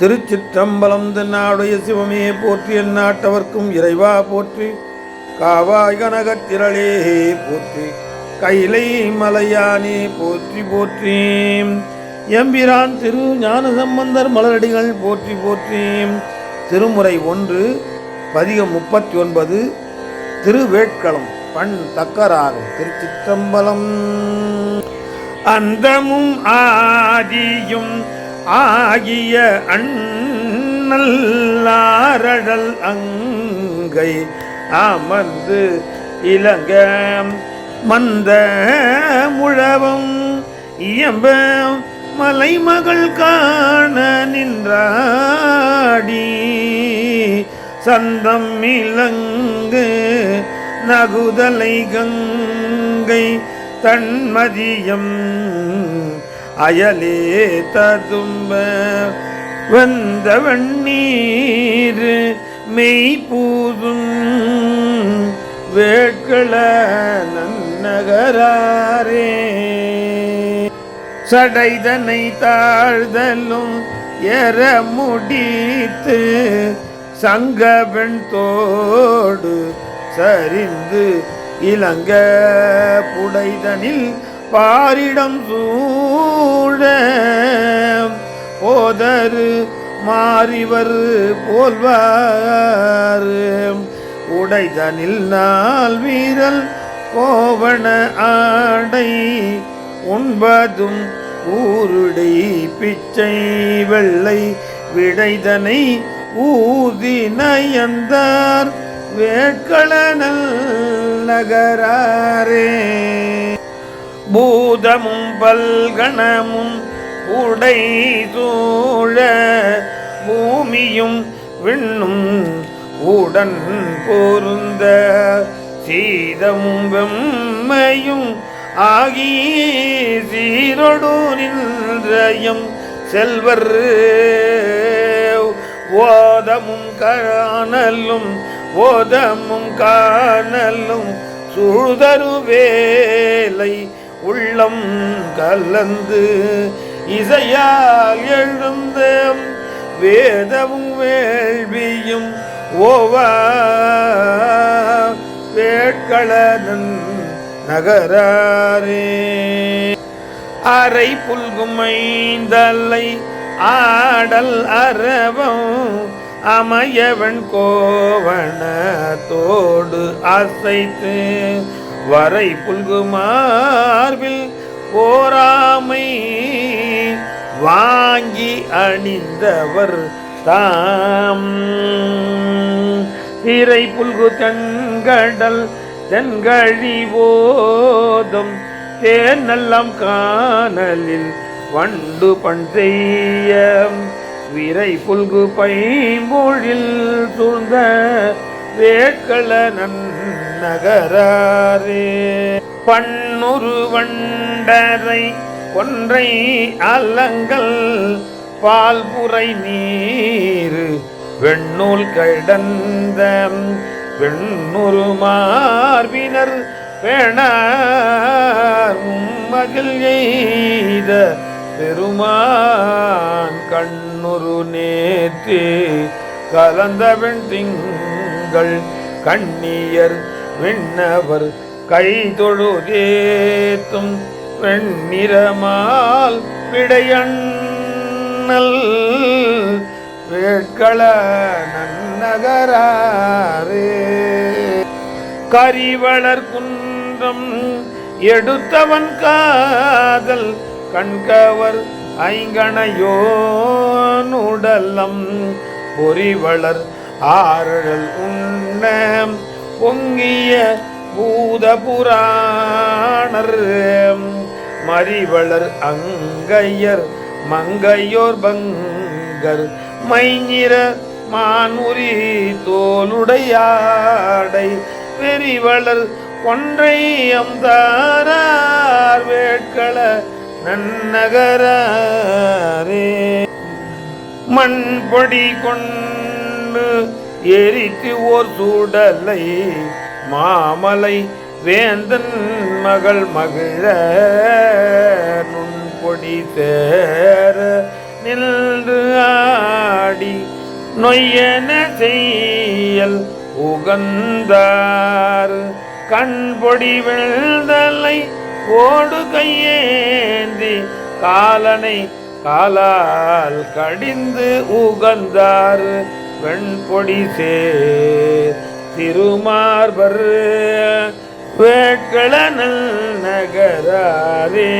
திருச்சிற்றம்பலம் தென்னாடுடைய சிவமே போற்றி எந்நாட்டவர்க்கும் இறைவா போற்றி. காவாய் கனகத்திரளே போற்றி. கைலை மலையானே போற்றி போற்றி. எம்பிரான் திரு ஞான சம்பந்தர் மலரடிகள் போற்றி போற்றி. திருமுறை ஒன்று பதிகம் முப்பத்தி ஒன்பது திருவேட்களம் பண் தக்கராகும் திருச்சிற்றம்பலம். அந்தமும் ஆதியும் ஆகிய அண்ணல்லாரடல் அங்கை அமர்ந்து இளங்க மந்த முழவும் இயம்ப மலைமகள் காண நின்றாடி. சந்தம் இலங்கு நகுதலை கங்கை தன்மதியம் அயலே ததும்ப வந்தவன் நீர் மெய்பூதும் வேட்கள நன்னகராரே. சடைதனை தாழ்தலும் எற முடித்து சங்கவெண் தோடு சரிந்து இளங்க புடைதனில் பாரிடம் சூழ ஓதரு மாறிவர் போல்வார். உடைதனில் நாள் வீரல் கோவண ஆடை உண்பதும் ஊருடை பிச்சை வெள்ளை விடைதனை ஊதி நயந்தார் வேட்களனல் நகராரே. பூதமும் பல்கணமும் உடை சூழ பூமியும் விண்ணும் உடன் பொருந்த சீதமும் வெம்மையும் ஆகி சீரொடு நின்றயம் செல்வர். ஓதமும் காணலும் ஓதமும் காணலும் சுழுதரு வேலை உள்ளம் கலந்து இசையால் எழுந்த வேதமும் வேள்வியும் ஓவா. வேட்களன் நகராரே. அரை புல்குமைந்தலை ஆடல் அரவம் அமையவன் கோவணத்தோடு அசைத்து வரை புல்குமார்பில் போராமை வாங்கி அணிந்தவர் தாம். திரை புல்கு தென்கடல் தென்கழி போதும் தேநல்லம் காணலில் வண்டு பண் செய்ய விரை புல்கு பைம்பொழில் சூழ்ந்த வேட்கள நன் நன்னகராரே பண்ணுரு வண்டரை ஒன்றை அலங்கள் பால்புரை நீர் வெண்ணூல் கடந்த வெண்ணுரு மார்பினர் வேண மகிழ் எய்த பெருமான் கண்ணுரு நேற்று கலந்த வெண் திங்கள் கண்ணியர் விண்ணவர் கை தொழுதேத்தும் வெண்ணிறமால் விடையண்ணல் வேட்கள நன்னகரே கரிவளர் குன்றம் எடுத்தவன் காதல் கண்கவர் ஐங்கணையோனுடலம். பொறிவளர் ஆரழல் உண்ணம் பொங்கிய பூதபுராணர் மறிவளர் அங்கையர் மங்கையோர் பங்கர் மைஞிர மானுரி தோலுடையாடை வெறிவளர் கொன்றை அம்தாரார் வேட்கள நன்னகரே மண்பொடி கொண்டு எரித்து ஓர் சூடலை மாமலை வேந்தன் மகள் மகிழ நுண்பொடி தேர நின்று ஆடி நொய்யன செய்யல் உகந்தார். கண்பொடி வெள்தலை ஓடு கையேந்தி காலனை காலால் கடிந்து உகந்தார். வெண்பொடி சேர் திருமார்பர் வேட்களனல் நகராரே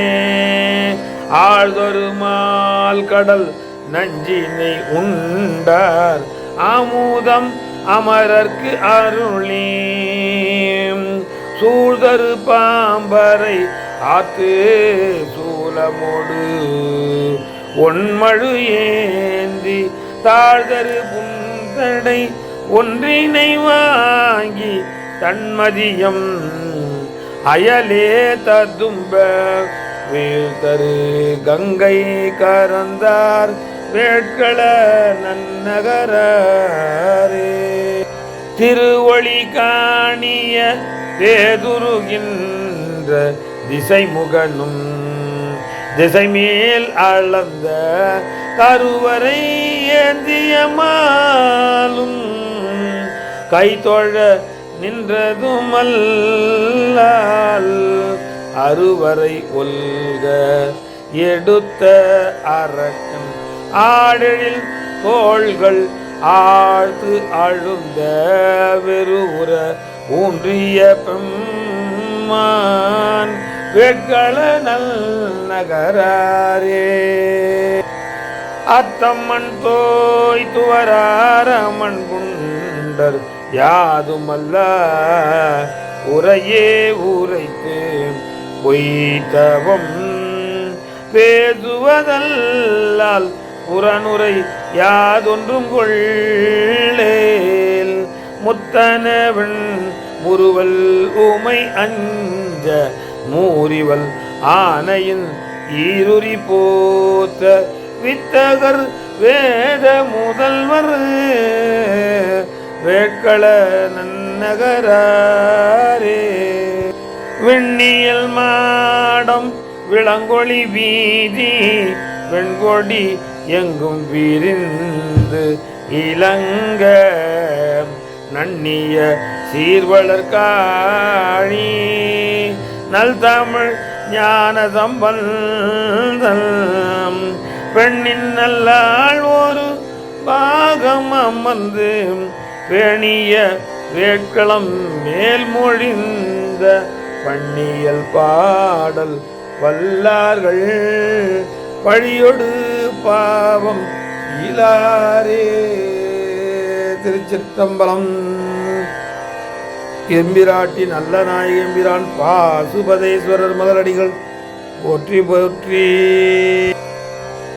ஆழ்தொரு மால் கடல் நஞ்சினை உண்டார் அமுதம் அமரர்க்கு அருளே சூழ்தரு பாம்பரை ஆத்து சூலமோடு ஒன்மழு ஏந்தி தாழ்தரு புன் தடை ஒன்றினை வாங்கி தன்மதியம் அயலே ததும்ப வீழ்தரு கங்கை கரந்தார் வேட்கள நன்னகரே திருவொளி காணிய பேதுருகின்ற திசைமுகனும் திசைமேல் அளந்த கருவறை ஏந்தியமாலும் கைதொழ நின்றதுமல்லால் அறுவரை ஒல்க எடுத்த அரக்கன் ஆடலில் தோள்கள் ஆழ்த்து அழுந்த வெறுவுற ஊன்றிய பெம்மான் வெட்கள நல் நகராரே. அத்தம்மன் தோய் துவராரமன் குண்டர் யாதுமல்ல. உரையே உரைத்து பொய்தவம் பேசுவதல்லால் புறனுரை யாதொன்றும் கொள்ளேல். முத்தனவன் முருவல் உமை அஞ்ச மூறிவல் ஆனையின் ஈருரி போத்த வித்தகர் வேத முதல்வர். வேட்கள நன்னகரே விண்ணியல் மாடம் விளங்கொளி வீதி. வெண்கொடி எங்கும் விரிந்து இளங்க நன்னிய சீர்வளர்காழி நல் தமிழ் ஞான சம்பந்தம் பெண்ணின் நல்லாள் ஒரு பாகம் அமர்ந்து பேணிய வேட்களம் மேல் மொழிந்த பண்ணியல் பாடல் வல்லார்கள். பழியொடு பாவம் இலாரே திருச்சிற்றம்பலம். எம்பிராட்டி நல்ல நாயகி எம்பிரான் பாசுபதேஸ்வரர் மலரடிகள். போற்றி போற்றி.